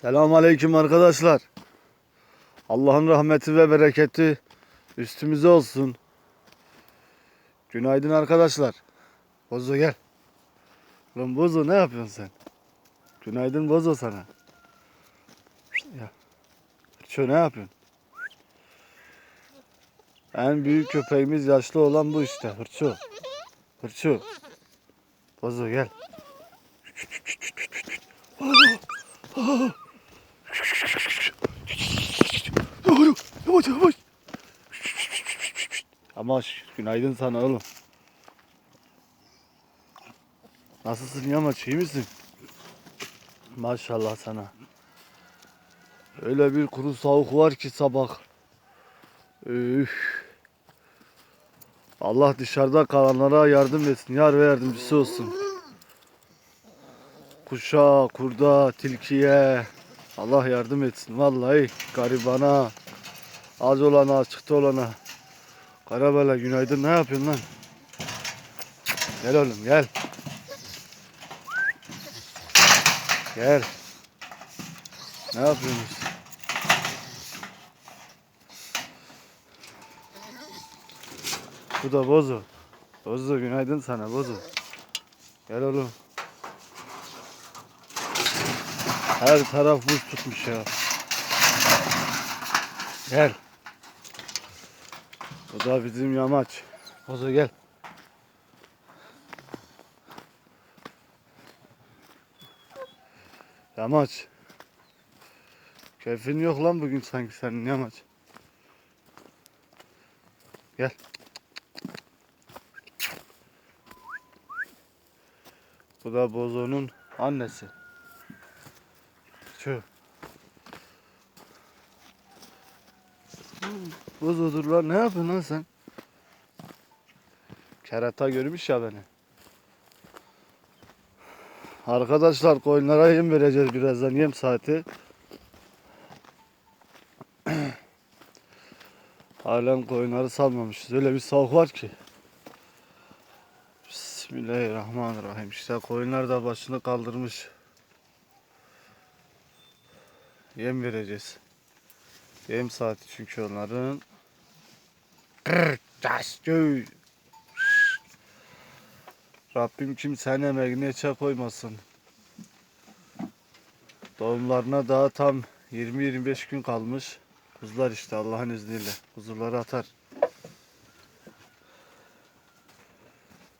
Selamun Aleyküm arkadaşlar. Allah'ın rahmeti ve bereketi üstümüze olsun. Günaydın arkadaşlar. Bozo gel. Lan Bozo ne yapıyorsun sen? Günaydın Bozo sana. Ya. Şu ne yapıyorsun? En büyük köpeğimiz yaşlı olan bu işte. Hırçı. Hırçı. Bozo gel. Yavaş yavaş yavaş. Yamaç günaydın sana oğlum. Nasılsın Yamaç iyi misin? Maşallah sana. Öyle bir kuru soğuk var ki sabah. Üf. Allah dışarıda kalanlara yardım etsin. Yar ve yardımcısı olsun. Kuşa, kurda, tilkiye Allah yardım etsin. Vallahi garibana, az olana, açıkta olana. Karabela günaydın ne yapıyorsun lan? Gel oğlum gel. Gel. Ne yapıyorsunuz? Bu da Bozo. Bozo günaydın sana Bozo. Gel oğlum. Her taraf buz tutmuş ya. Gel. Bu da bizim yamaç. Bozo gel. Yamaç. Keyfin yok lan bugün sanki senin yamaç. Gel. Bu da Bozo'nun annesi. Şu. Bozo dur lan ne yapıyorsun lan sen? Kerata görmüş ya beni. Arkadaşlar koyunlara yem vereceğiz birazdan yem saati. Halen koyunları salmamışız. Öyle bir soğuk var ki. Bismillahirrahmanirrahim. İşte koyunlar da başını kaldırmış. Yem vereceğiz. Yem saati çünkü onların. Rabbim kimsenin emeğine çek koymasın. Doğumlarına daha tam 20-25 gün kalmış. Kuzular işte Allah'ın izniyle. Kuzuları atar.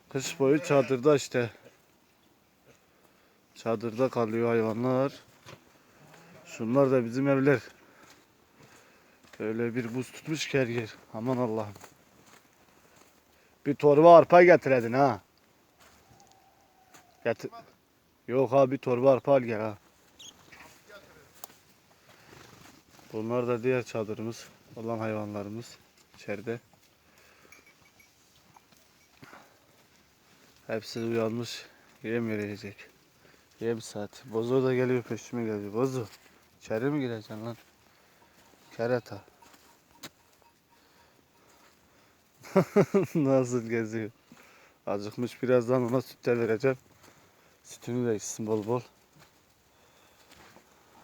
Kış boyu çadırda işte. Çadırda kalıyor hayvanlar. Şunlar da bizim evler. Öyle bir buz tutmuş ki her yer. Aman Allah'ım. Bir torba arpa getiredin ha. Getir. Yok abi torba arpa al gel ha. Bunlar da diğer çadırımız olan hayvanlarımız içeride. Hepsi uyanmış. Yem verecek. Yem saati. Bozo da geliyor peşime geliyor. Bozo. İçeri mi gireceksin lan? Kerata. Nasıl geziyor? Acıkmış birazdan ona süt de vereceğim. Sütünü de içsin bol bol.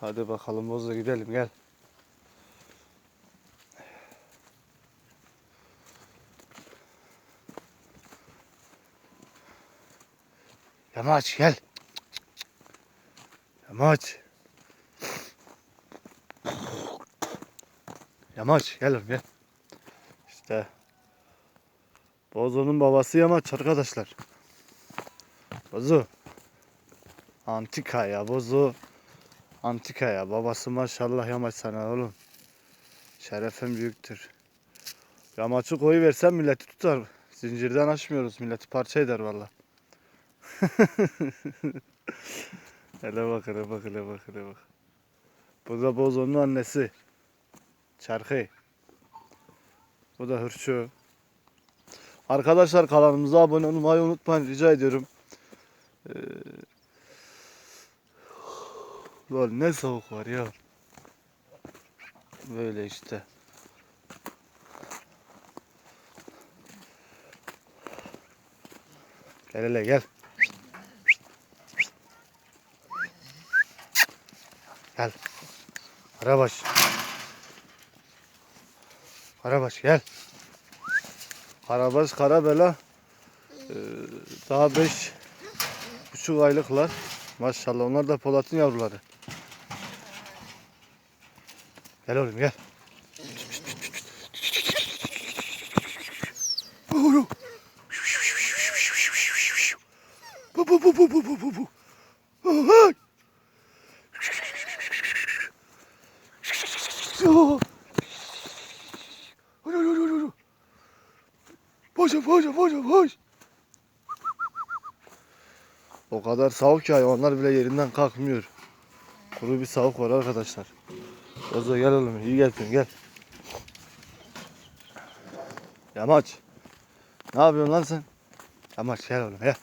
Hadi bakalım Bozo gidelim gel. Yamaç gel. Yamaç. Yamaç gel oğlum gel. İşte Bozo'nun babası Yamaç arkadaşlar. Bozo. Antika ya Bozo. Antika ya babası maşallah Yamaç sana oğlum. Şerefin büyüktür. Yamaçı koyu versen milleti tutar. Zincirden açmıyoruz milleti parça eder valla. hele bak hele bak hele bak hele bak. Bu da Bozo'nun annesi. Çarkı. Bu da hırçı. Arkadaşlar kanalımıza abone olmayı unutmayın rica ediyorum. Ee, Lan ne soğuk var ya. Böyle işte. Gel hele gel. Gel. Karabaş. Karabaş gel. Karabaş Karabela ee, daha beş buçuk aylıklar. Maşallah onlar da Polat'ın yavruları. Gel oğlum gel. Bu bu bu bu bu bu bu bu. Boşa boşa boşa boş. O kadar soğuk ki hayvanlar bile yerinden kalkmıyor. Kuru bir soğuk var arkadaşlar. Ozo gel oğlum iyi geldin gel. Yamaç. Ne yapıyorsun lan sen? Yamaç gel oğlum gel.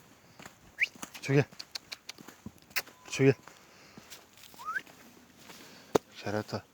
Şu gel. Şu gel. Kerata.